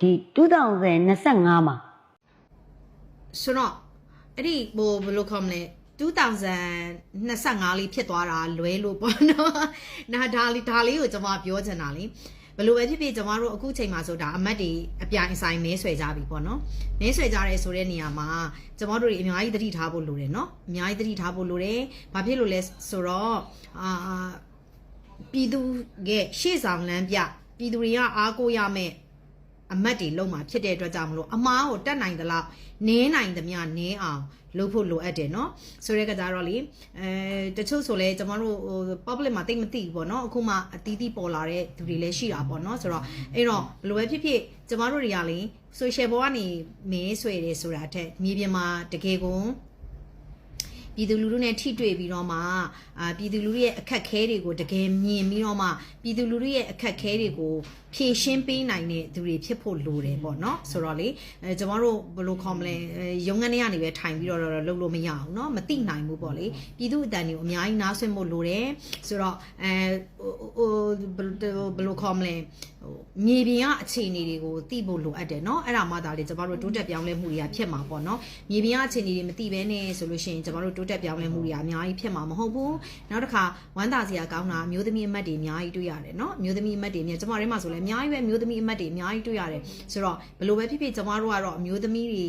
ဒီ2025မှာဆိုတော့အဲ့ဒီဟိုဘယ်လိုခေါ်မလဲ2025လေးဖြစ်သွားတာလွဲလို့ပေါ့နော်။နာဒါလေးဒါလေးကိုကျွန်မပြောချင်တာလေဘယ်လိုပဲဖြစ်ဖြစ်ကျွန်မတို့အခုချိန်မှာဆိုတာအမတ်တွေအပြိုင်အဆိုင်မဲဆွဲကြပြီပေါ့နော်။မဲဆွဲကြရဲဆိုတဲ့နေရာမှာကျွန်မတို့တွေအများကြီးသတိထားဖို့လိုတယ်နော်။အများကြီးသတိထားဖို့လိုတယ်။ဘာဖြစ်လို့လဲဆိုတော့အာပြည်သူရဲ့ရှေ့ဆောင်လမ်းပြပြည်သူတွေကအားကိုးရမယ့် အမတ်တွေလုံးမှာဖြစ်တဲ့အတွက်ကြောင့်မလို့အမားကိုတတ်နိုင်သလောက်နင်းနိုင်သမျှနင်းအောင်လုပ်ဖို့လိုအပ်တယ်เนาะဆိုတဲ့ကကြတော့လေအဲတချို့ဆိုလဲကျွန်တော်တို့ဟို public မှာတိတ်မသိဘူးပေါ့เนาะအခုမှအတီးတီးပေါ်လာတဲ့သူတွေလည်းရှိတာပေါ့เนาะဆိုတော့အဲ့တော့ဘယ်လိုပဲဖြစ်ဖြစ်ကျွန်တော်တို့တွေကလေ social ဘောကနေမင်းဆွေတယ်ဆိုတာအထက်မြေပြင်မှာတကယ်ကိုပြည်သူလူထုနဲ့ထိတွေ့ပြီးတော့မှအာပြည်သူလူထုရဲ့အခက်အခဲတွေကိုတကယ်မြင်ပြီးတော့မှပြည်သူလူထုရဲ့အခက်အခဲတွေကို ဖြေရှင်းပေးနိုင်တဲ့သူတွေဖြစ်ဖို့လိုတယ်ပေါ့နော်ဆိုတော့လေအဲကျွန်တော်တို့ဘယ်လိုခေါ်မလဲအဲရုံငန်းထဲကနေပဲထိုင်ပြီးတော့တော့လုပ်လို့မရအောင်เนาะမသိနိုင်ဘူးပေါ့လေပြည်သူအတန်တွေကိုအများကြီးနားဆွင့်ဖို့လိုတယ်ဆိုတော့အဲဟိုဟိုဘယ်လိုခေါ်မလဲဟိုမြေပြင်ကအခြေအနေတွေကိုသိဖို့လိုအပ်တယ်เนาะအဲ့ဒါမှသာလေကျွန်တော်တို့တိုးတက်ပြောင်းလဲမှုတွေကဖြစ်မှာပေါ့နော်မြေပြင်ကအခြေအနေတွေမသိဘဲနဲ့ဆိုလို့ရှိရင်ကျွန်တော်တို့တိုးတက်ပြောင်းလဲမှုတွေကအများကြီးဖြစ်မှာမဟုတ်ဘူးနောက်တစ်ခါဝမ်းသာစရာကောင်းတာအမျိုးသမီးအမတ်တွေအများကြီးတွေ့ရတယ်เนาะအမျိုးသမီးအမတ်တွေအများကျွန်မတို့မှာဆိုလဲအ များကြီးပဲအမျိုးသမီးအမတ်တွေအများကြီးတွေ့ရတယ်ဆိုတော့ဘယ်လိုပဲဖြစ်ဖြစ်ကျွန်မတို့ကတော့အမျိုးသမီးတွေ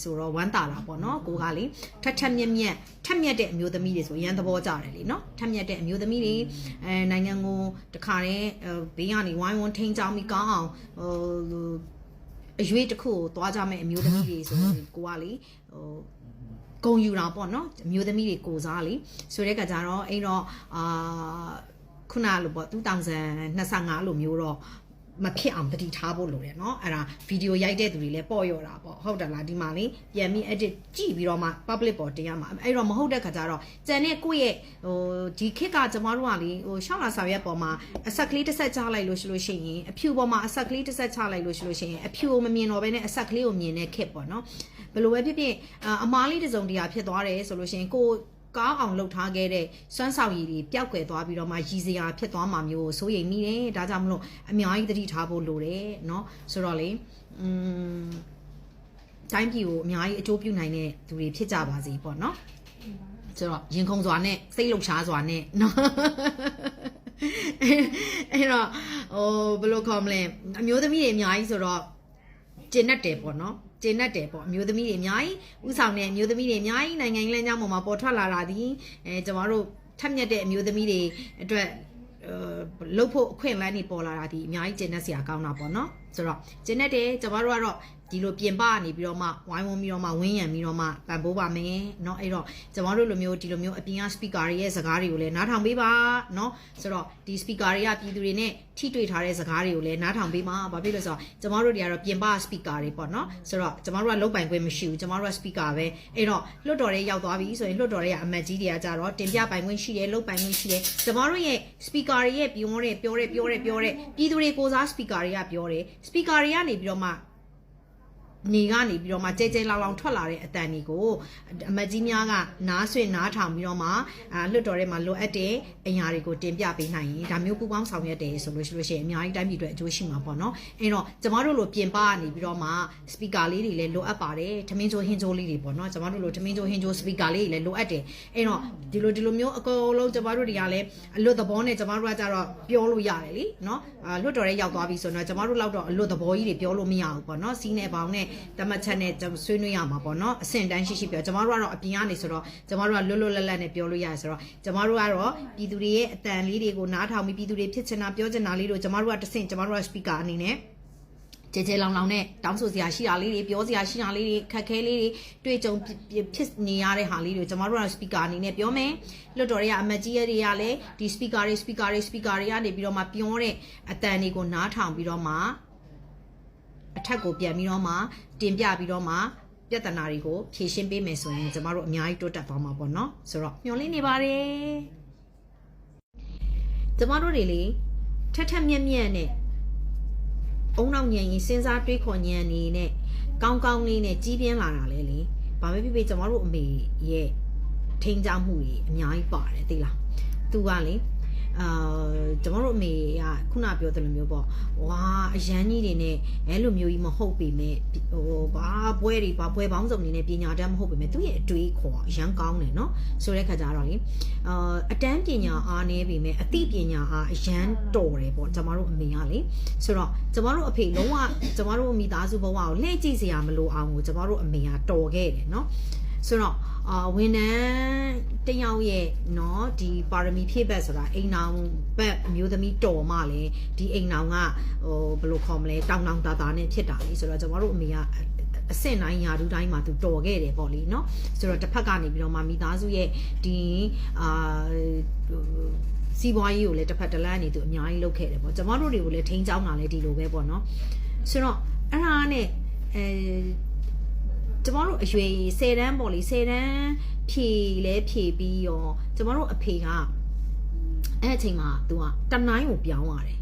ဆိုတော့ဝမ်းသာတာပေါ့နော်ကိုကလေထက်ထက်မြက်မြက်ထက်မြက်တဲ့အမျိုးသမီးတွေဆိုရန်သဘောကြတယ်လေနော်ထက်မြက်တဲ့အမျိုးသမီးတွေအဲနိုင်ငံကိုတခါတည်းဘေးကနေဝိုင်းဝန်းထိန်းချောင်းပြီးကောင်းအောင်ဟိုအရွေးတစ်ခုကိုသွားကြမဲ့အမျိုးသမီးတွေဆိုရင်ကိုကလေဟိုဂုံယူတာပေါ့နော်အမျိုးသမီးတွေကိုစားလေဆိုတဲ့ကကြတော့အဲ့တော့အာခုနလိုပေါ့2025လိုမျိုးတော့ မဖြစ်အောင်တတိထားဖို့လိုတယ်เนาะအဲ့ဒါဗီဒီယိုရိုက်တဲ့သူတွေလည်းပေါ့ရော်တာပေါ့ဟုတ်တယ်လားဒီမှာလေပြန်ပြီး edit ကြည့်ပြီးတော့မှ public ပေါ်တင်ရမှာအဲ့တော့မဟုတ်တဲ့ခါကျတော့ကြံတဲ့ကိုယ့်ရဲ့ဟိုဒီခစ်ကကျမတို့ကလေဟိုရှောင်းလာဆောင်ရက်ပေါ်မှာအဆက်ကလေးတစ်ဆက်ချလိုက်လို့ရှိလို့ရှိရင်အဖြူပေါ်မှာအဆက်ကလေးတစ်ဆက်ချလိုက်လို့ရှိလို့ရှိရင်အဖြူကိုမမြင်တော့ဘဲနဲ့အဆက်ကလေးကိုမြင်တဲ့ခစ်ပေါ့နော်ဘယ်လိုပဲဖြစ်ဖြစ်အမားလေးတစ်စုံတရာဖြစ်သွားတယ်ဆိုလို့ရှိရင်ကို ကောင်းအောင်လှုပ်ထားခဲ့တဲ့စွမ်းဆောင်ရည်တွေပျောက်ကွယ်သွားပြီးတော့မှရည်စရာဖြစ်သွားမှာမျိုးစိုးရိမ်မိတယ်ဒါကြောင့်မလို့အများကြီးသတိထားဖို့လိုတယ်เนาะဆိုတော့လေอืมတိုင်းပြည်ကိုအများကြီးအကျိုးပြုနိုင်တဲ့သူတွေဖြစ်ကြပါစေပေါ့เนาะဆိုတော့ရင်ခုန်စွာနဲ့စိတ်လှုပ်ရှားစွာနဲ့เนาะအဲ့တော့ဟိုဘယ်လိုခေါ်မလဲအမျိုးသမီးတွေအများကြီးဆိုတော့ကျင့်တတ်တယ်ပေါ့เนาะ ကျင်းတတ်တယ်ပေါ့အမျိုးသမီးတွေအများကြီးဥဆောင်တဲ့အမျိုးသမီးတွေအများကြီးနိုင်ငံရေးလမ်းကြောင်းပေါ်မှာပေါ်ထွက်လာတာဒီအဲကျွန်တော်တို့ထက်မြက်တဲ့အမျိုးသမီးတွေအတွက်အဲလှုပ်ဖို့အခွင့်အလမ်းတွေပေါ်လာတာဒီအများကြီးကျင်းတတ်စရာကောင်းတာပေါ့နော်ဆိုတော့ကျင်းတတ်တယ်ကျွန်တော်တို့ကတော့ ဒီလိုပြင်ပကနေပြီးတော့မှဝိုင်းဝန်းပြီးတော့မှဝင်းရံပြီးတော့မှပံ့ပိုးပါမယ်เนาะအဲ့တော့ကျွန်တော်တို့လိုမျိုးဒီလိုမျိုးအပြင်က speaker တွေရဲ့စကားတွေကိုလည်းနားထောင်ပေးပါเนาะဆိုတော့ဒီ speaker တွေကပြည်သူတွေနဲ့ထိတွေ့ထားတဲ့စကားတွေကိုလည်းနားထောင်ပေးပါဘာဖြစ်လို့ဆိုတော့ကျွန်တော်တို့တွေကတော့ပြင်ပ speaker တွေပေါ့เนาะဆိုတော့ကျွန်တော်တို့ကလုတ်ပိုင်ခွင့်မရှိဘူးကျွန်တော်တို့က speaker ပဲအဲ့တော့လွတ်တော်တွေရောက်သွားပြီဆိုရင်လွတ်တော်တွေကအမတ်ကြီးတွေကကြတော့တင်ပြပိုင်ခွင့်ရှိတယ်လုတ်ပိုင်ခွင့်ရှိတယ်ကျွန်တော်တို့ရဲ့ speaker တွေရဲ့ပြောတဲ့ပြောတဲ့ပြောတဲ့ပြောတဲ့ပြည်သူတွေကိုစား speaker တွေကပြောတယ် speaker တွေကနေပြီးတော့မှ နေကနေပြီးတော့မှကြဲကြဲလောင်လောင်ထွက်လာတဲ့အတန်တွေကိုအမတ်ကြီးများကနားဆွင့်နားထောင်ပြီးတော့မှအာလွတ်တော်ထဲမှာလိုအပ်တဲ့အရာတွေကိုတင်ပြပေးနိုင်ရင်ဒါမျိုးပူပေါင်းဆောင်ရွက်တယ်ဆိုလို့ရှိလို့ရှိရင်အများကြီးတိုင်းပြည်အတွက်အကျိုးရှိမှာပေါ့နော်အဲ့တော့ကျမတို့လိုပြင်ပကနေပြီးတော့မှ speaker လေးတွေလည်းလိုအပ်ပါတယ်ထမင်းချိုဟင်းချိုလေးတွေပေါ့နော်ကျမတို့လိုထမင်းချိုဟင်းချို speaker လေးတွေလည်းလိုအပ်တယ်အဲ့တော့ဒီလိုဒီလိုမျိုးအကုန်လုံးကျမတို့တွေကလည်းအလွတ်သဘောနဲ့ကျမတို့ကကြတော့ပြောလို့ရတယ်လीနော်အာလွတ်တော်ထဲရောက်သွားပြီဆိုတော့ကျမတို့လောက်တော့အလွတ်သဘောကြီးတွေပြောလို့မရဘူးပေါ့နော်စီးနေပေါင်းနဲ့တမတ်ချက်နဲ့ဆွေးနွေးရမှာပေါ့နော်အဆင့်တန်းရှိရှိပြောကျမတို့ကတော့အပြင်ကနေဆိုတော့ကျမတို့ကလွတ်လွတ်လပ်လပ်နဲ့ပြောလို့ရတယ်ဆိုတော့ကျမတို့ကတော့ပြည်သူတွေရဲ့အတန်လေးတွေကိုနားထောင်ပြီးပြည်သူတွေဖြစ်ချင်တာပြောချင်တာလေးတို့ကျမတို့ကတဆင့်ကျမတို့က speaker အနေနဲ့ကြဲကြဲလောင်လောင်နဲ့တောင်းဆိုစရာရှိတာလေးတွေပြောစရာရှိတာလေးတွေခက်ခဲလေးတွေတွေ့ကြုံဖြစ်နေရတဲ့ဟာလေးတွေကျမတို့က speaker အနေနဲ့ပြောမယ်လွတ်တော်တွေကအမတ်ကြီးတွေကလည်းဒီ speaker တွေ speaker တွေ speaker တွေကနေပြီးတော့မှပြောတဲ့အတန်တွေကိုနားထောင်ပြီးတော့မှ အထက်ကိုပြန်ပြီးတော့မှတင်ပြပြီးတော့မှပြဿနာတွေကိုဖြေရှင်းပေးမယ်ဆိုရင်ကျမတို့အများကြီးတိုးတက်သွားမှာပေါ့နော်ဆိုတော့မျှော်လင့်နေပါတယ်ကျမတို့တွေလေထက်ထက်မြက်မြက်နဲ့အုံနောက်ညံရင်စဉ်းစားတွေးခေါ်ညံနေနဲ့ကောင်းကောင်းလေးနဲ့ကြီးပြင်းလာတာလေလေဘာပဲဖြစ်ဖြစ်ကျမတို့အမေရဲ့ထိန်းချောင်းမှုတွေအများကြီးပါတယ်သိလားသူကလေ အအာကျမတို့အမေကခုနပြောတယ်လိုမျိုးပေါ့ဝါအရန်ကြီးတွေနဲ့အဲ့လိုမျိုးကြီးမဟုတ်ပေမဲ့ဟိုဘာပွဲတွေဘာပွဲပေါင်းစုံတွေနဲ့ပညာတတ်မဟုတ်ပေမဲ့သူ့ရဲ့အတွေးခေါ်အရန်ကောင်းတယ်နော်ဆိုတဲ့ခါကျတော့လေအာအတန်းပညာအားနေပေမဲ့အသိပညာအားအရန်တော်တယ်ပေါ့ကျမတို့အမေကလေဆိုတော့ကျမတို့အဖေလုံးဝကျမတို့မိသားစုဘဝကိုလှည့်ကြည့်စရာမလိုအောင်ကိုကျမတို့အမေကတော်ခဲ့တယ်နော် ဆိုတော့အာဝန်ထမ်းတယောက်ရဲ့เนาะဒီပါရမီဖြည့်ဘက်ဆိုတာအိမ်နောင်ဘက်အမျိုးသမီးတော်မှလည်းဒီအိမ်နောင်ကဟိုဘယ်လိုခေါ်မလဲတောင်းတောင်းတာတာနဲ့ဖြစ်တာလေဆိုတော့ကျမတို့အမေကအဆင့်တိုင်းယာဒူတိုင်းမှာသူတော်ခဲ့တယ်ပေါ့လေเนาะဆိုတော့တစ်ဖက်ကနေပြီးတော့မှမိသားစုရဲ့ဒီအာစီးပွားရေးကိုလည်းတစ်ဖက်တစ်လမ်းနေသူအများကြီးလုပ်ခဲ့တယ်ပေါ့ကျမတို့တွေကိုလည်းထိန်းချောင်းတာလည်းဒီလိုပဲပေါ့เนาะဆိုတော့အဲ့ဒါနဲ့အဲ ကျမတို့အရွယ်10တန်းပေါ့လေ10တန်းဖြေလဲဖြေပြီးရောကျမတို့အဖေကအဲ့အချိန်မှာ तू ကတနိုင်းကိုပြောင်းရတယ်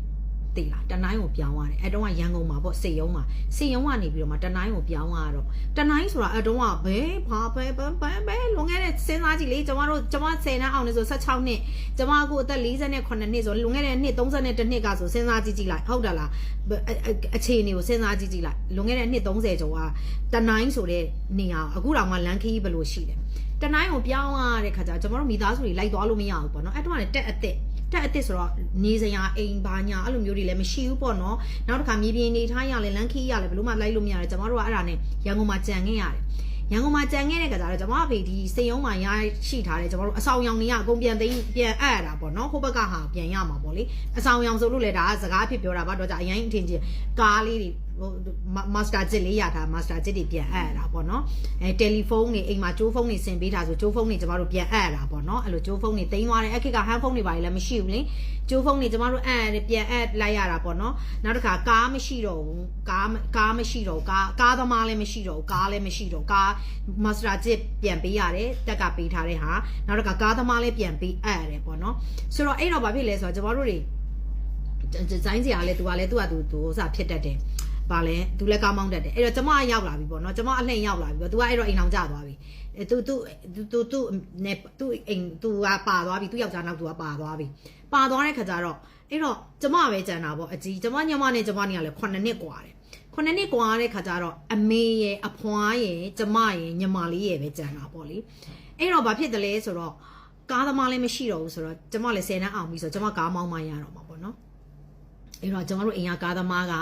သိလားတနိုင်းကိုပြောင်းရတယ်အဲ့တုန်းကရန်ကုန်မှာပေါ့စေယုံမှာစေယုံကနေပြီးတော့မှတနိုင်းကိုပြောင်းရတော့တနိုင်းဆိုတာအဲ့တုန်းကဘဲဘာဘဲဘဲဘဲဘဲလွန်ခဲ့တဲ့စဉ်းစားကြည့်လေကျမတို့ကျမ10တန်းအောင်နေဆို16နှစ်ကျမအခုအသက်48နှစ်ဆိုလွန်ခဲ့တဲ့နှစ်32နှစ်ကဆိုစဉ်းစားကြည့်ကြည့်လိုက်ဟုတ်တယ်လားအခြေအနေကိုစဉ်းစားကြည့်ကြည့်လိုက်လွန်ခဲ့တဲ့နှစ်30ကျော်ကတနိုင်းဆိုတဲ့နေရာအခုတောင်မှလန်ခီးဘယ်လိုရှိတယ်တနိုင်းကိုပြောင်းရတဲ့ခါကျကျမတို့မိသားစုတွေလိုက်သွားလို့မရဘူးပေါ့နော်အဲ့တုန်းကလည်းတက်အသက် တက်အစ်စ်ဆိုတော့နေစရာအိမ်ဘာညာအဲ့လိုမျိုးတွေလည်းမရှိဘူးပေါ့နော်နောက်တစ်ခါမြေပြင်နေထားရလဲလန်ခီရလဲဘလို့မှလိုက်လို့မရတယ်ကျွန်တော်တို့ကအဲ့ဒါနဲ့ရန်ကုန်မှာကြံခဲ့ရတယ်ရန်ကုန်မှာကြံခဲ့တဲ့ကစားတော့ကျွန်မအဖေဒီစေယုံမှာရရှိထားတယ်ကျွန်တော်တို့အဆောင်ရောင်တွေကအကုန်ပြန်သိမ်းပြန်အပ်ရတာပေါ့နော်ဟိုဘက်ကဟာပြန်ရမှာပေါ့လေအဆောင်ရောင်ဆိုလို့လေဒါကစကားအဖြစ်ပြောတာပါတော့ကြအရင်အထင်ကြီးကားလေးတွေဟို မာစတာဂျစ်လေးရတာမာစတာဂျစ်တွေပြန်အပ်ရတာပေါ့နော်အဲတယ်လီဖုန်းတွေအိမ်မှာကျိုးဖုန်းတွေဆင်ပေးတာဆိုကျိုးဖုန်းတွေကျမတို့ပြန်အပ်ရတာပေါ့နော်အဲ့လိုကျိုးဖုန်းတွေတိန်းသွားတယ်အခက်ကဟန်ဖုန်းတွေပါလည်းမရှိဘူးလေကျိုးဖုန်းတွေကျမတို့အပ်ရတယ်ပြန်အပ်လိုက်ရတာပေါ့နော်နောက်တစ်ခါကားမရှိတော့ဘူးကားကားမရှိတော့ကားကားသမားလည်းမရှိတော့ကားလည်းမရှိတော့ကားမာစတာဂျစ်ပြန်ပေးရတယ်တက်ကပေးထားတဲ့ဟာနောက်တစ်ခါကားသမားလည်းပြန်ပေးအပ်ရတယ်ပေါ့နော်ဆိုတော့အဲ့တော့ဘာဖြစ်လဲဆိုတော့ကျမတို့တွေဒီဇိုင်းစရာလဲသူကလဲသူကသူသူဥစားဖြစ်တတ်တယ် ပါလဲသူလည်းကောင်းမောင်းတတ်တယ်အဲ့တော့ကျမရောက်လာပြီပေါ့နော်ကျမအလှည့်ရောက်လာပြီပေါ့သူကအဲ့တော့အိမ်အောင်ကျသွားပြီအဲသူသူသူသူနဲ့သူအိမ်သူကပါသွားပြီသူယောက်ျားနောက်သူကပါသွားပြီပါသွားတဲ့ခါကျတော့အဲ့တော့ကျမပဲကြံတာပေါ့အကြီးကျမညမနဲ့ကျမနဲ့ကလည်း9နှစ်กว่าတယ်9နှစ်กว่าတဲ့ခါကျတော့အမေရဲ့အဖွားရဲ့ကျမရဲ့ညီမလေးရဲ့ပဲကြံတာပေါ့လေအဲ့တော့ဘာဖြစ်တယ်လဲဆိုတော့ကားသမားလည်းမရှိတော့ဘူးဆိုတော့ကျမလည်း10တန်းအောင်ပြီဆိုတော့ကျမကားမောင်းမှရတော့မှာပေါ့နော် အဲ့တော့ကျွန်တော်တို့အိမ်ကကားသမားက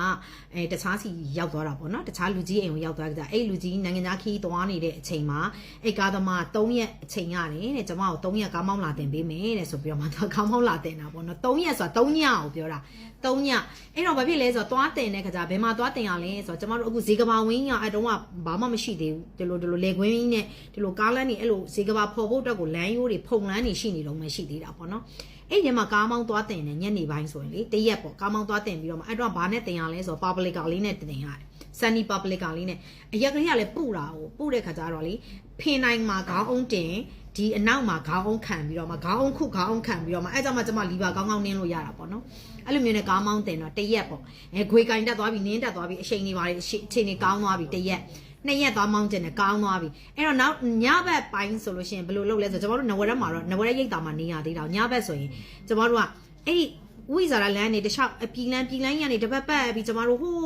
အဲတခြားစီရောက်သွားတာပေါ့နော်တခြားလူကြီးအိမ်ကိုရောက်သွားကြအဲ့လူကြီးနိုင်ငံသားခီးသွားနေတဲ့အချိန်မှာအဲ့ကားသမား3ရက်အချိန်ရတယ်တဲ့ကျွန်မကို3ရက်ကားမောင်းလာတင်ပေးမယ်တဲ့ဆိုပြီးတော့မှသူကားမောင်းလာတင်တာပေါ့နော်3ရက်ဆိုတာ3ညကိုပြောတာ3ညအဲ့တော့ဘာဖြစ်လဲဆိုတော့သွားတင်တဲ့ခါကျဘယ်မှာသွားတင်ရလဲဆိုတော့ကျွန်မတို့အခုဈေးကဘာဝင်းရအဲ့တုန်းကဘာမှမရှိသေးဘူးဒီလိုဒီလိုလေခွင်းနဲ့ဒီလိုကားလမ်းနေအဲ့လိုဈေးကဘာဖော်ဖို့အတွက်ကိုလမ်းရိုးတွေဖုံလမ်းတွေရှိနေတော့မှရှိသေးတာပေါ့နော် အဲ့ဒီမှာကားမောင်းသွားတင်တယ်ညနေပိုင်းဆိုရင်လေတရက်ပေါ့ကားမောင်းသွားတင်ပြီးတော့မှအဲ့တော့ဘာနဲ့တင်ရလဲဆိုတော့ public ကလေးနဲ့တင်ရတယ် sunny public ကလေးနဲ့အရက်ကလေးကလည်းပူတာကိုပူတဲ့ခါကျတော့လေဖင်နိုင်မှာခေါင်းအောင်တင်ဒီအနောက်မှာခေါင်းအောင်ခံပြီးတော့မှခေါင်းအောင်ခုခေါင်းအောင်ခံပြီးတော့မှအဲ့ကြောင့်မှကျမလီဗာကောင်းကောင်းနင်းလို့ရတာပေါ့နော်အဲ့လိုမျိုးနဲ့ကားမောင်းတင်တော့တရက်ပေါ့အဲခွေကင်တက်သွားပြီနင်းတက်သွားပြီအချိန်နေပါလေအချိန်နေကောင်းသွားပြီတရက် နှစ်ရက်သွားမောင်းတင်တယ်ကောင်းသွားပြီအဲ့တော့နောက်ညဘက်ပိုင်းဆိုလို့ရှိရင်ဘယ်လိုလုပ်လဲဆိုတော့ကျမတို့နဝရက်မှာတော့နဝရက်ရိတ်တာမှာနေရသေးတာညဘက်ဆိုရင်ကျမတို့ကအဲ့ဒီဝိဇာရလမ်းနေတခြားအပီလန်းပီလန်းရနေတပတ်ပတ်ပြီးကျမတို့ဟိုး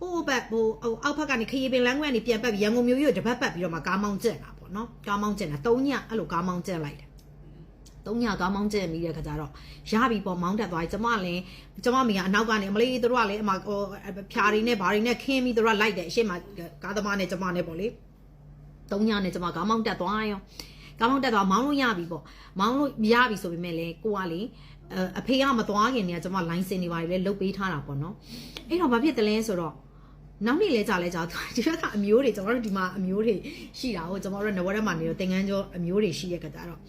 ဟိုးဘက်ဟိုအောက်ဘက်ကနေခရီးပင်လမ်းကွက်ကနေပြန်ပတ်ပြီးရန်ကုန်မြို့ကြီးကိုတပတ်ပတ်ပြီးတော့မှကားမောင်းကျက်တာပေါ့နော်ကားမောင်းကျက်တာ၃ညအဲ့လိုကားမောင်းကျက်လိုက်တယ် သုံးညကားမောင်းကျက်မိတဲ့ခါကျတော့ရပြီပေါ့မောင်းတက်သွားပြီကျမလည်းကျမမိကအနောက်ကနေမလေးတို့ကလည်းအမဟိုဖြာတွေနဲ့ဘာတွေနဲ့ခင်းပြီးတို့ကလိုက်တယ်အရှိမကားသမားနဲ့ကျမနဲ့ပေါ့လေသုံးညနဲ့ကျမကားမောင်းတက်သွားရောကားမောင်းတက်သွားမောင်းလို့ရပြီပေါ့မောင်းလို့ရပြီဆိုပေမဲ့လေကိုကလေအဖေကမသွားခင်တည်းကကျမ line စင်နေပါလေလုတ်ပေးထားတာပေါ့နော်အဲ့တော့ဘာဖြစ်တယ်လဲဆိုတော့နောက်နေ့လဲကြာလဲကြာဒီဘက်ကအမျိုးတွေကျွန်တော်တို့ဒီမှာအမျိုးတွေရှိတာဟုတ်ကျွန်တော်တို့နဝရက်မှာနေတော့သင်္ကန်းကျော်အမျိုးတွေရှိရကြတာတော့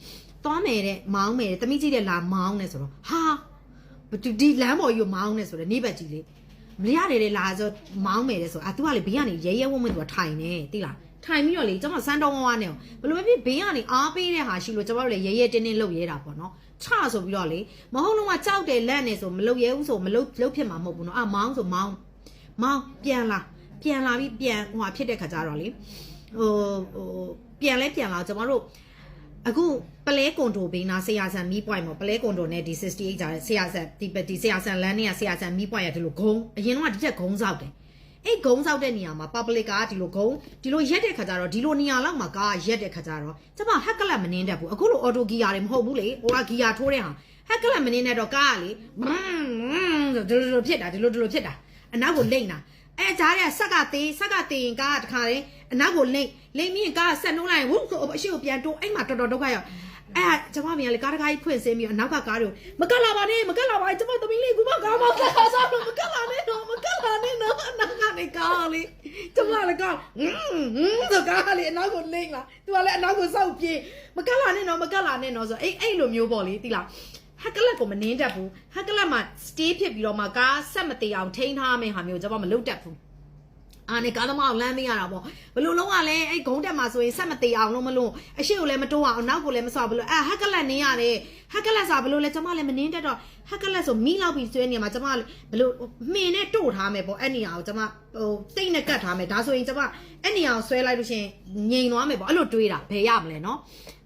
သွားမယ်တဲ့မောင်းမယ်တဲ့တမိကြီးတဲ့လာမောင်းနေဆိုတော့ဟာဒီလမ်းပေါ်ကြီးကိုမောင်းနေဆိုတော့နေဘက်ကြီးလေမရရတယ်လေလာဆိုမောင်းမယ်တဲ့ဆိုအာ तू ကလေဘေးကနေရဲရဲဝုံဝုံ तू ကထိုင်နေတိလားထိုင်ပြီးတော့လေကျွန်မစမ်းတော်ဝဝနဲ့ဘယ်လိုပဲဖြစ်ဘေးကနေအားပေးတဲ့ဟာရှိလို့ကျွန်တော်တို့လေရဲရဲတင်းတင်းလှုပ်ရဲတာပေါ့နော်ချဆိုပြီးတော့လေမဟုတ်လုံးကကြောက်တယ်လက်နေဆိုမလှုပ်ရဲဘူးဆိုမလှုပ်လှုပ်ဖြစ်မှာမဟုတ်ဘူးနော်အာမောင်းဆိုမောင်းမောင်းပြန်လာပြန်လာပြီးပြန်ဟိုဟာဖြစ်တဲ့ခါကျတော့လေဟိုဟိုပြန်လဲပြန်လာကျွန်တော်တို့ အခုပလဲကွန်တိုဘေးနာဆရာဆန်မီးပွိုင်ပေါ့ပလဲကွန်တိုနဲ့ဒီ68ကြားတဲ့ဆရာဆန်ဒီဒီဆရာဆန်လမ်းနဲ့ဆရာဆန်မီးပွိုင်ရဒီလိုဂုံအရင်တော့ဒီချက်ဂုံဆောက်တယ်အဲ့ဂုံဆောက်တဲ့နေရာမှာ public ကဒီလိုဂုံဒီလိုရက်တဲ့ခါကျတော့ဒီလိုနေရာလောက်မှာကားရက်တဲ့ခါကျတော့ကျမဟက်ကလတ်မနှင်းတတ်ဘူးအခုလိုအော်တိုဂီယာတွေမဟုတ်ဘူးလေဟိုကဂီယာထိုးတဲ့ဟာဟက်ကလတ်မနှင်းတတ်တော့ကားကလေဘွန်းဘွန်းဆိုဒီလိုဒီလိုဖြစ်တာဒီလိုဒီလိုဖြစ်တာအနောက်ကိုလိမ့်တာ အဲကြားတဲ့ဆက်ကသေးဆက်ကသေးရင်ကားကတခါလေအနောက်ကိုလိမ့်လိမ့်ပြီးရင်ကားကဆက်နှိုးလိုက်ရင်ဝုဆိုအရှိကိုပြန်တိုးအဲ့မှာတော်တော်ဒုက္ခရောက်အဲ့ဒါကျမမြင်လေကားတကားကြီးဖွင့်စင်းပြီးအနောက်ကကားတွေကိုမကတ်လာပါနဲ့မကတ်လာပါနဲ့ကျမသမီးလေးကူမကားမောင်းတာစားလို့မကတ်လာနဲ့တော့မကတ်လာနဲ့တော့အနောက်ကနေကားလေကျမလည်းကားဟွန်းဟွန်းဆိုကားလေအနောက်ကိုလိမ့်လာသူကလည်းအနောက်ကိုစောက်ပြေးမကတ်လာနဲ့တော့မကတ်လာနဲ့တော့ဆိုအဲ့အဲ့လိုမျိုးပေါ့လေတိလား ဟက်ကလတ်ကိုမနှင်းတတ်ဘူးဟက်ကလတ်မှာ stay ဖြစ်ပြီးတော့မှကားဆက်မတေအောင်ထိန်းထားမယ့်ဟာမျိုးကျမမလုပ်တတ်ဘူးအာနေကားသမားကိုလမ်းမရတာပေါ့ဘလို့လုံးကလည်းအဲ့ဂုံးတက်မှာဆိုရင်ဆက်မသေးအောင်လို့မလို့အရှိကိုလည်းမတိုးအောင်နောက်ကိုလည်းမဆော့ဘလို့အဲဟက်ကလက်နင်းရတယ်ဟက်ကလက်ဆိုဘလို့လဲကျမလည်းမနင်းတတ်တော့ဟက်ကလက်ဆိုမိလောက်ပြီးဆွဲနေမှာကျမဘလို့မှင်နဲ့တို့ထားမယ်ပေါ့အဲ့နေရာကိုကျမဟိုတိတ်နဲ့ကတ်ထားမယ်ဒါဆိုရင်ကျမအဲ့နေရာကိုဆွဲလိုက်လို့ရှိရင်ငြိမ်သွားမယ်ပေါ့အဲ့လိုတွေးတာဘယ်ရမလဲနော်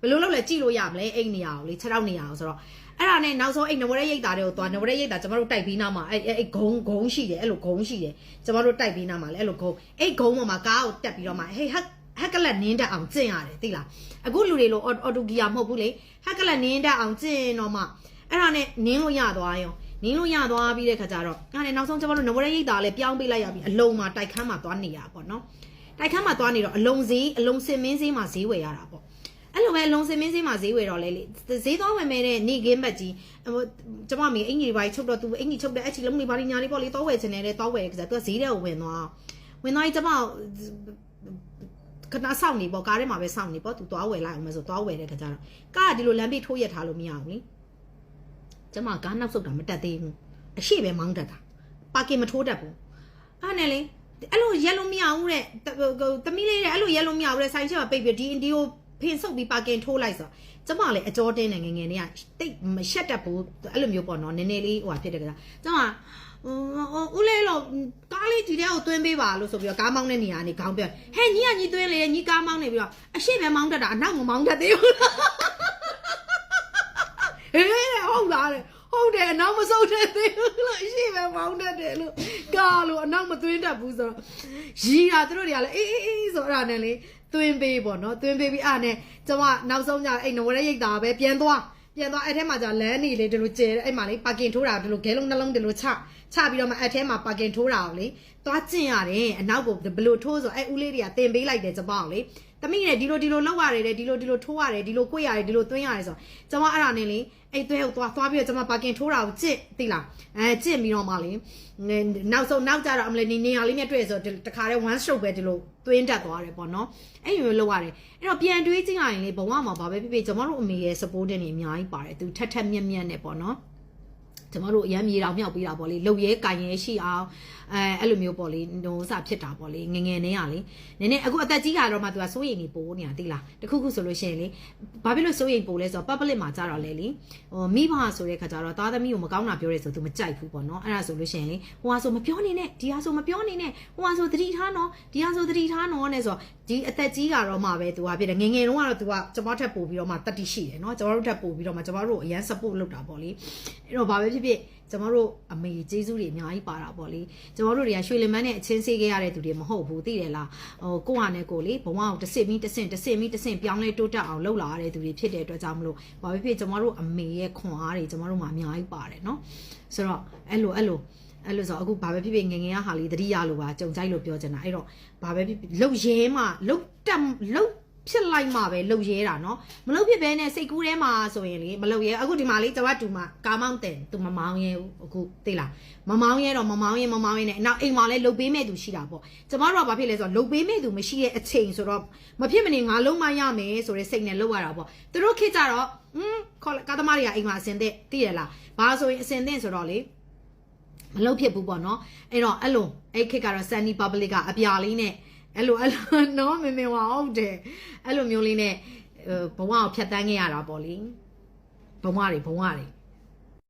ဘလို့လောက်လဲကြည့်လို့ရမလဲအဲ့နေရာကိုလေ6တောက်နေရာကိုဆိုတော့ အဲ့ဒါနဲ့နောက်ဆုံးအဲ့နဝရရိတ်တာတွေကိုသွားနဝရရိတ်တာကျမတို့တိုက်ပြီးနောက်မှာအဲ့အဲ့ဂုံဂုံရှိတယ်အဲ့လိုဂုံရှိတယ်ကျမတို့တိုက်ပြီးနောက်မှာလည်းအဲ့လိုဂုံအဲ့ဂုံပေါ်မှာကားကိုတက်ပြီးတော့မှဟေးဟက်ဟက်ကလက်နင်းတက်အောင်ကျင့်ရတယ်သိလားအခုလူတွေလိုအော်တိုဂီယာမဟုတ်ဘူးလေဟက်ကလက်နင်းတက်အောင်ကျင့်တော့မှအဲ့ဒါနဲ့နင်းလို့ရသွားရောနင်းလို့ရသွားပြီးတဲ့ခါကျတော့အဲ့ဒါနဲ့နောက်ဆုံးကျမတို့နဝရရိတ်တာလည်းပြောင်းပေးလိုက်ရပြီအလုံးမှာတိုက်ခန်းမှာသွားနေရပါတော့နော်တိုက်ခန်းမှာသွားနေတော့အလုံးစည်းအလုံးစင်မင်းစည်းမှာဈေးဝယ်ရတာပေါ့ အဲ့လိုပဲလုံစင်မင်းစင်းမှာဈေးဝယ်တော့လဲလေဈေးသွားဝယ်မဲတဲ့နေကင်းဘက်ကြီးဟိုကျမမေအင်ကြီးတွေပါချုပ်တော့သူအင်ကြီးချုပ်တဲ့အချီလုံးတွေပါလိညာလေးပေါ့လေတောဝယ်ချင်တယ်လေတောဝယ်ကြသူကဈေးတဲ့ကိုဝင်သွားဝင်သွားရင်ကျမခဏစောင့်နေပေါ့ကားထဲမှာပဲစောင့်နေပေါ့သူသွားဝယ်လိုက်အောင်မဆိုသွားဝယ်တဲ့ခါကျတော့ကားကဒီလိုလမ်းပြေးထိုးရက်ထားလို့မရဘူးလေကျမကားနောက်ဆုတ်တာမတက်သေးဘူးအရှိပဲမောင်းတတ်တာပါကင်မထိုးတတ်ဘူးအဲ့နဲ့လေအဲ့လိုရက်လို့မရဘူးတဲ့တမီးလေးတဲ့အဲ့လိုရက်လို့မရဘူးတဲ့ဆိုင်ချက်မှာပိတ်ပြီးဒီအင်ဒီကို ဖင်ဆုပ်ပြီးပါကင်ထိုးလိုက်ဆိုကျမလည်းအကြောတင်းနေငယ်ငယ်လေးကတိတ်မရှက်တတ်ဘူးအဲ့လိုမျိုးပေါ့နော်နည်းနည်းလေးဟိုဟာဖြစ်တယ်ကကျကျမဦးလေးလို့ကားလေးဒီထဲကိုသွင်းပေးပါလို့ဆိုပြီးတော့ကားမောင်းတဲ့နေရာကနေခေါင်းပြဟဲ့ညီကညီသွင်းလေညီကားမောင်းနေပြီးတော့အရှိပဲမောင်းတတ်တာအနောက်မမောင်းတတ်သေးဘူးဟေးဟုတ်လားတဲ့ဟု တ်တယ်အနောက်မစုပ်တတ်သေးဘူးလို့အရှိပဲမောင်းတတ်တယ်လို့ကားလို့အနောက်မသွင်းတတ်ဘူးဆိုတော့ရီတာသူတို့တွေကလည်းအေးအေးအေးဆိုအဲ့ဒါနဲ့လေသွင်းပေးပေါ့နော်သွင်းပေးပြီးအားနဲ့ကျမနောက်ဆုံးကျအဲ့နဝရရိတ်တာပဲပြန်သွားပြန်သွားအဲ့ထဲမှာကျလမ်းနေလေဒီလိုကျဲအဲ့မှာလေပါကင်ထိုးတာဒီလိုဂဲလုံးနှလုံးဒီလိုချချပြီးတော့မှအဲ့ထဲမှာပါကင်ထိုးတာကိုလေသွားကျင့်ရတယ်အနောက်ကိုဘလို့ထိုးဆိုအဲ့ဦးလေးတွေကတင်ပေးလိုက်တယ်ကျမကိုလေ တမိနဲ့ဒီလိုဒီလိုလောက်ရတယ်တဲ့ဒီလိုဒီလိုထိုးရတယ်ဒီလိုကိုရတယ်ဒီလိုသွင်းရတယ်ဆိုကျမအဲ့ဒါနဲ့လေအဲ့သွဲကိုသွားသွားပြီးတော့ကျမပါကင်ထိုးတာကိုကျင့်သိလားအဲကျင့်ပြီးတော့မှလေနောက်ဆုံးနောက်ကြတော့အမလေးနေနေရာလေးနဲ့တွေ့ဆိုတခါတည်း one stroke ပဲဒီလိုသွင်းတက်သွားတယ်ပေါ့နော်အဲ့လိုလောက်ရတယ်အဲ့တော့ပြန်တွေးကြည့်ရရင်လေဘဝမှာဘာပဲဖြစ်ဖြစ်ကျမတို့အမေရဲ့ support တွေအများကြီးပါတယ်သူထက်ထက်မြက်မြက်နဲ့ပေါ့နော်ကျမတို့အရမ်းမြေတောင်မြောက်ပေးတာပေါ့လေလှုပ်ရဲကင်ရဲရှိအောင် အဲအဲ့လိုမျိုးပေါ့လေဟိုစဖြစ်တာပေါ့လေငငယ်နေရလေနည်းနည်းအခုအသက်ကြီးလာတော့မှသူကစိုးရိမ်နေပိုးနေတာသိလားတခုခုဆိုလို့ရှိရင်လေဘာဖြစ်လို့စိုးရိမ်ပိုးလဲဆိုတော့ public မှာကြတော့လေလေဟိုမိဘဆိုတဲ့ခါကျတော့သားသမီးကိုမကောင်းတာပြောရဲဆိုသူမကြိုက်ဘူးပေါ့နော်အဲ့ဒါဆိုလို့ရှိရင်လေဟိုဟာဆိုမပြောနေနဲ့ဒီဟာဆိုမပြောနေနဲ့ဟိုဟာဆိုသတိထားနော်ဒီဟာဆိုသတိထားနော်နဲ့ဆိုဒီအသက်ကြီးလာတော့မှပဲသူကဖြစ်တယ်ငငယ်တုန်းကတော့သူကကျမထက်ပို့ပြီးတော့မှတတိရှိတယ်နော်ကျမတို့ထက်ပို့ပြီးတော့မှကျမတို့အရန် support လုပ်တာပေါ့လေအဲ့တော့ဘာပဲဖြစ်ဖြစ် ကျမတို့အမေကျေးဇူးတွေအများကြီးပါတာပေါ့လေကျမတို့တွေကရွှေလင်မန်းနဲ့အချင်းစေးခဲ့ရတဲ့သူတွေမဟုတ်ဘူးသိတယ်လားဟိုကိုကနဲ့ကိုလေဘဝကိုတစ်စစ်ပြီးတစ်ဆင့်တစ်ဆင့်ပြီးတစ်ဆင့်ပြောင်းလဲတိုးတက်အောင်လှုပ်လာရတဲ့သူတွေဖြစ်တဲ့အတွက်ကြောင့်မလို့ဘာပဲဖြစ်ကျမတို့အမေရဲ့ခွန်အားတွေကျမတို့မှာအများကြီးပါတယ်နော်ဆိုတော့အဲ့လိုအဲ့လိုအဲ့လိုဆိုအခုဘာပဲဖြစ်ဖြစ်ငငယ်ကဟာလေးတတိယလိုပါကြုံကြိုက်လို့ပြောချင်တာအဲ့တော့ဘာပဲဖြစ်ဖြစ်လှုပ်ရဲမှလှုပ်တက်လှုပ် ဖြစ်လိုက်မှပဲလှုပ်ရဲတာเนาะမလှုပ်ဖြစ်ပဲနဲ့စိတ်ကူးထဲမှာဆိုရင်လေမလှုပ်ရဲအခုဒီမှာလေးကျမတူမှာကာမောင်းတယ်သူမမောင်းရဲဘူးအခုသိလားမမောင်းရဲတော့မမောင်းရဲမမောင်းရဲနဲ့နောက်အိမ်မှာလည်းလှုပ်ပေးမဲ့သူရှိတာပေါ့ကျမတို့ကဘာဖြစ်လဲဆိုတော့လှုပ်ပေးမဲ့သူမရှိတဲ့အချိန်ဆိုတော့မဖြစ်မနေငါလုံးမရမယ်ဆိုတဲ့စိတ်နဲ့လှုပ်ရတာပေါ့သူတို့ခေတ်ကြတော့อืมခေါ်ကာသမားတွေကအိမ်မှာအစင်တဲ့သိရလားဘာဆိုရင်အစင်တဲ့ဆိုတော့လေမလှုပ်ဖြစ်ဘူးပေါ့နော်အဲ့တော့အဲ့လိုအဲ့ခေတ်ကတော့ Sunny Public ကအပြာလေးနဲ့ အဲ့လိုအဲ့လိုနော်မမေဝါဟုတ်တယ်အဲ့လိုမျိုးလေးနဲ့ဘဝကိုဖြတ်တန်းခဲ့ရတာပေါ့လေဘဝတွေဘဝတွေ